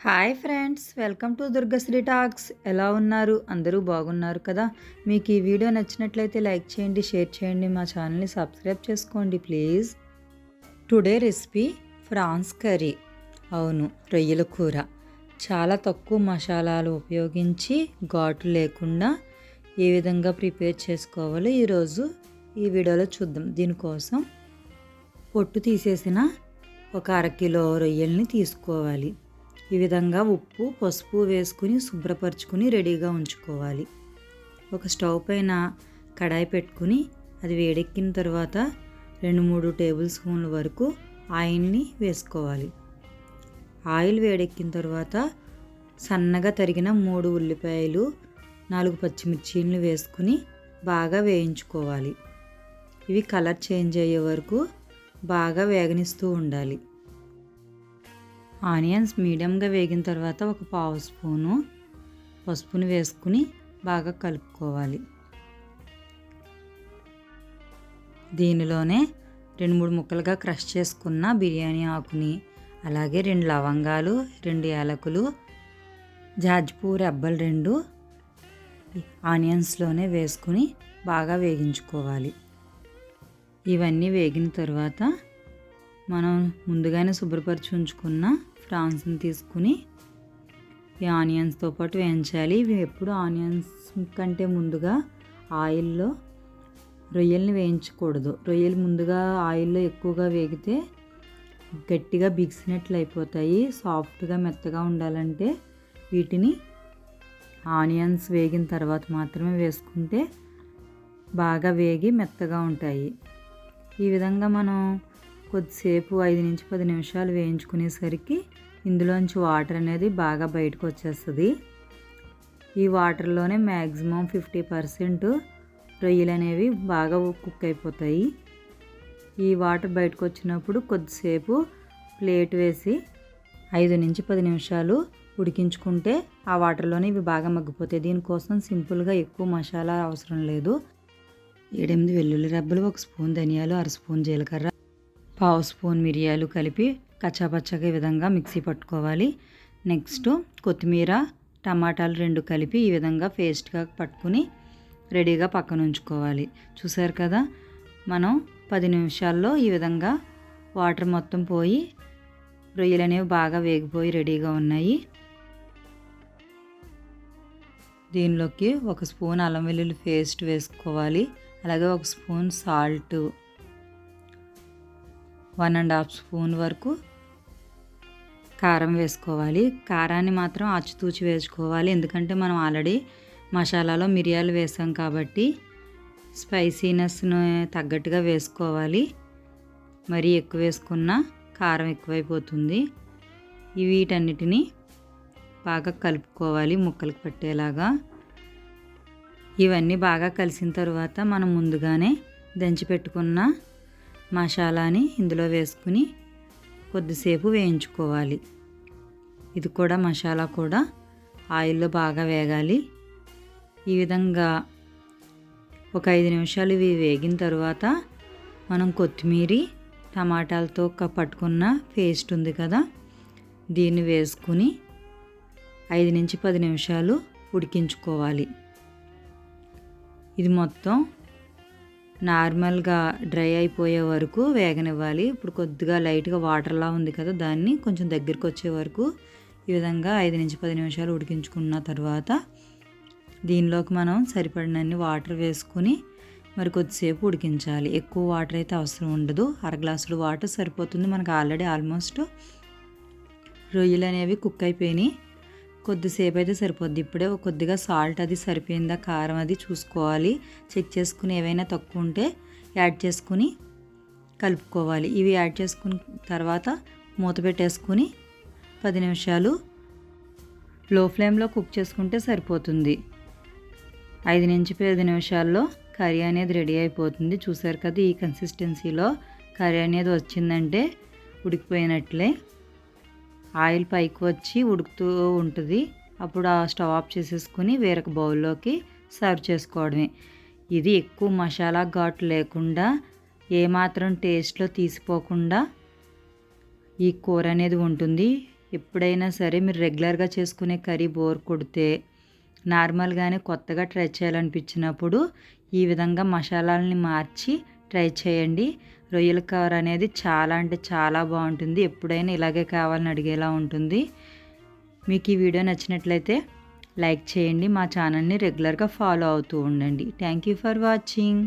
Hi friends welcome to Durgasri Talks. ఎలా ఉన్నారు? అందరూ బాగున్నారు కదా? మీకు ఈ వీడియో నచ్చినట్లయితే లైక్ చేయండి షేర్ చేయండి మా ఛానల్ని సబ్స్క్రైబ్ చేసుకోండి please. Today recipe prawns curry. అవును రొయ్యల కూర. చాలా తక్కువ మసాలాలు ఉపయోగించి ఘాటు లేకుండా ఏ విధంగా ప్రిపేర్ చేసుకోవాలో ఈరోజు ఈ వీడియోలో చూద్దాం. దీనికోసం పొట్టు తీసేసిన ఒక అరకిలో రొయ్యల్ని తీసుకోవాలి. ఈ విధంగా ఉప్పు పసుపు వేసుకుని శుభ్రపరచుకుని రెడీగా ఉంచుకోవాలి. ఒక స్టవ్ పైన కడాయి పెట్టుకుని అది వేడెక్కిన తర్వాత రెండు మూడు టేబుల్ స్పూన్ల వరకు ఆయిల్ని వేసుకోవాలి. ఆయిల్ వేడెక్కిన తర్వాత సన్నగా తరిగిన మూడు ఉల్లిపాయలు నాలుగు పచ్చిమిర్చిలు వేసుకుని బాగా వేయించుకోవాలి. ఇవి కలర్ చేంజ్ అయ్యే వరకు బాగా వేగనిస్తూ ఉండాలి. ఆనియన్స్ మీడియంగా వేగిన తర్వాత ఒక పావు స్పూను పసుపుని వేసుకుని బాగా కలుపుకోవాలి. దీనిలోనే రెండు మూడు ముక్కలుగా క్రష్ చేసుకున్న బిర్యానీ ఆకుని అలాగే రెండు లవంగాలు రెండు యాలకులు జాజ్పూ రెబ్బలు రెండు ఆనియన్స్లోనే వేసుకుని బాగా వేగించుకోవాలి. ఇవన్నీ వేగిన తర్వాత మనం ముందుగానే శుభ్రపరిచి ఉంచుకున్న ఫ్రాన్స్ని తీసుకుని ఈ ఆనియన్స్తో పాటు వేయించాలి. ఇవి ఎప్పుడు ఆనియన్స్ కంటే ముందుగా ఆయిల్లో రొయ్యల్ని వేయించకూడదు. రొయ్యలు ముందుగా ఆయిల్లో ఎక్కువగా వేగితే గట్టిగా బిగిసినట్లు అయిపోతాయి. సాఫ్ట్గా మెత్తగా ఉండాలంటే వీటిని ఆనియన్స్ వేగిన తర్వాత మాత్రమే వేసుకుంటే బాగా వేగి మెత్తగా ఉంటాయి. ఈ విధంగా మనం కొద్దిసేపు ఐదు నుంచి పది నిమిషాలు వేయించుకునేసరికి ఇందులోంచి వాటర్ అనేది బాగా బయటకు వచ్చేస్తుంది. ఈ వాటర్లోనే మ్యాక్సిమం ఫిఫ్టీ పర్సెంట్ రొయ్యలు అనేవి బాగా కుక్ అయిపోతాయి. ఈ వాటర్ బయటకు వచ్చినప్పుడు కొద్దిసేపు ప్లేట్ వేసి ఐదు నుంచి పది నిమిషాలు ఉడికించుకుంటే ఆ వాటర్లోనే ఇవి బాగా మగ్గిపోతాయి. దీనికోసం సింపుల్గా ఎక్కువ మసాలా అవసరం లేదు. ఏడెనిమిది వెల్లుల్లి రబ్బలు ఒక స్పూన్ ధనియాలు అర స్పూన్ జీలకర్ర పావు స్పూన్ మిరియాలు కలిపి కచ్చాపచ్చగా ఈ విధంగా మిక్సీ పట్టుకోవాలి. నెక్స్ట్ కొత్తిమీర టమాటాలు రెండు కలిపి ఈ విధంగా పేస్ట్గా పట్టుకుని రెడీగా పక్కన ఉంచుకోవాలి. చూసారు కదా? మనం పది నిమిషాల్లో ఈ విధంగా వాటర్ మొత్తం పోయి రొయ్యలు అనేవి బాగా వేగిపోయి రెడీగా ఉన్నాయి. దీనిలోకి ఒక స్పూన్ అల్లం వెల్లుల్లి పేస్ట్ వేసుకోవాలి. అలాగే ఒక spoon salt. One and half spoon వరకు కారం వేసుకోవాలి. కారాన్ని మాత్రం అచ్చుతూచి వేసుకోవాలి. ఎందుకంటే మనం ఆల్రెడీ మసాలాలో మిరియాలు వేసాం కాబట్టి స్పైసీనెస్ను తగ్గట్టుగా వేసుకోవాలి. మరీ ఎక్కువ వేసుకున్న కారం ఎక్కువైపోతుంది. వీటన్నిటిని బాగా కలుపుకోవాలి ముక్కలకు పట్టేలాగా. ఇవన్నీ బాగా కలిసిన తర్వాత మనం ముందుగానే దంచి పెట్టుకున్న మసాలాని ఇందులో వేసుకుని కొద్దిసేపు వేయించుకోవాలి. ఇది కూడా మసాలా కూడా ఆయిల్లో బాగా వేగాలి. ఈ విధంగా ఒక ఐదు నిమిషాలు ఇవి వేగిన తర్వాత మనం కొత్తిమీర టమాటాలతో పట్టుకున్న పేస్ట్ ఉంది కదా దీన్ని వేసుకుని ఐదు నుంచి పది నిమిషాలు ఉడికించుకోవాలి. ఇది మొత్తం నార్మల్గా డ్రై అయిపోయే వరకు వేగనివ్వాలి. ఇప్పుడు కొద్దిగా లైట్గా వాటర్లా ఉంది కదా దాన్ని కొంచెం దగ్గరికి వచ్చే వరకు ఈ విధంగా ఐదు నుంచి పది నిమిషాలు ఉడికించుకున్న తర్వాత దీనిలోకి మనం సరిపడినన్ని వాటర్ వేసుకుని మరి కొద్దిసేపు ఉడికించాలి. ఎక్కువ వాటర్ అయితే అవసరం ఉండదు. అర గ్లాసులు వాటర్ సరిపోతుంది. మనకు ఆల్రెడీ ఆల్మోస్ట్ రొయ్యలు అనేవి కుక్ అయిపోయినాయి. కొద్దిసేపు అయితే సరిపోద్ది. ఇప్పుడే కొద్దిగా సాల్ట్ అది సరిపోయిందా కారం అది చూసుకోవాలి. చెక్ చేసుకుని ఏవైనా తక్కువ ఉంటే యాడ్ చేసుకుని కలుపుకోవాలి. ఇవి యాడ్ చేసుకున్న తర్వాత మూత పెట్టేసుకుని పది నిమిషాలు లో ఫ్లేమ్లో కుక్ చేసుకుంటే సరిపోతుంది. ఐదు నుంచి పది నిమిషాల్లో కర్రీ అనేది రెడీ అయిపోతుంది. చూసారు కదా ఈ కన్సిస్టెన్సీలో కర్రీ అనేది వచ్చిందంటే ఉడికిపోయినట్లే. ఆయిల్ పైకి వచ్చి ఉడుకుతూ ఉంటుంది. అప్పుడు ఆ స్టవ్ ఆఫ్ చేసేసుకుని వేరొక బౌల్లోకి సర్వ్ చేసుకోవడమే. ఇది ఎక్కువ మసాలా ఘాటు లేకుండా ఏమాత్రం టేస్ట్లో తీసిపోకుండా ఈ కూర అనేది ఉంటుంది. ఎప్పుడైనా సరే మీరు రెగ్యులర్గా చేసుకునే కర్రీ బోర్ కొడితే నార్మల్గానే కొత్తగా ట్రై చేయాలనిపించినప్పుడు ఈ విధంగా మసాలాలని మార్చి ట్రై చేయండి. రొయ్యల కూర అనేది చాలా అంటే చాలా బాగుంటుంది. ఎప్పుడైనా ఇలాగే కావాలని అడిగేలా ఉంటుంది. మీకు ఈ వీడియో నచ్చినట్లయితే లైక్ చేయండి. మా ఛానల్ని రెగ్యులర్గా ఫాలో అవుతూ ఉండండి. Thank you for watching.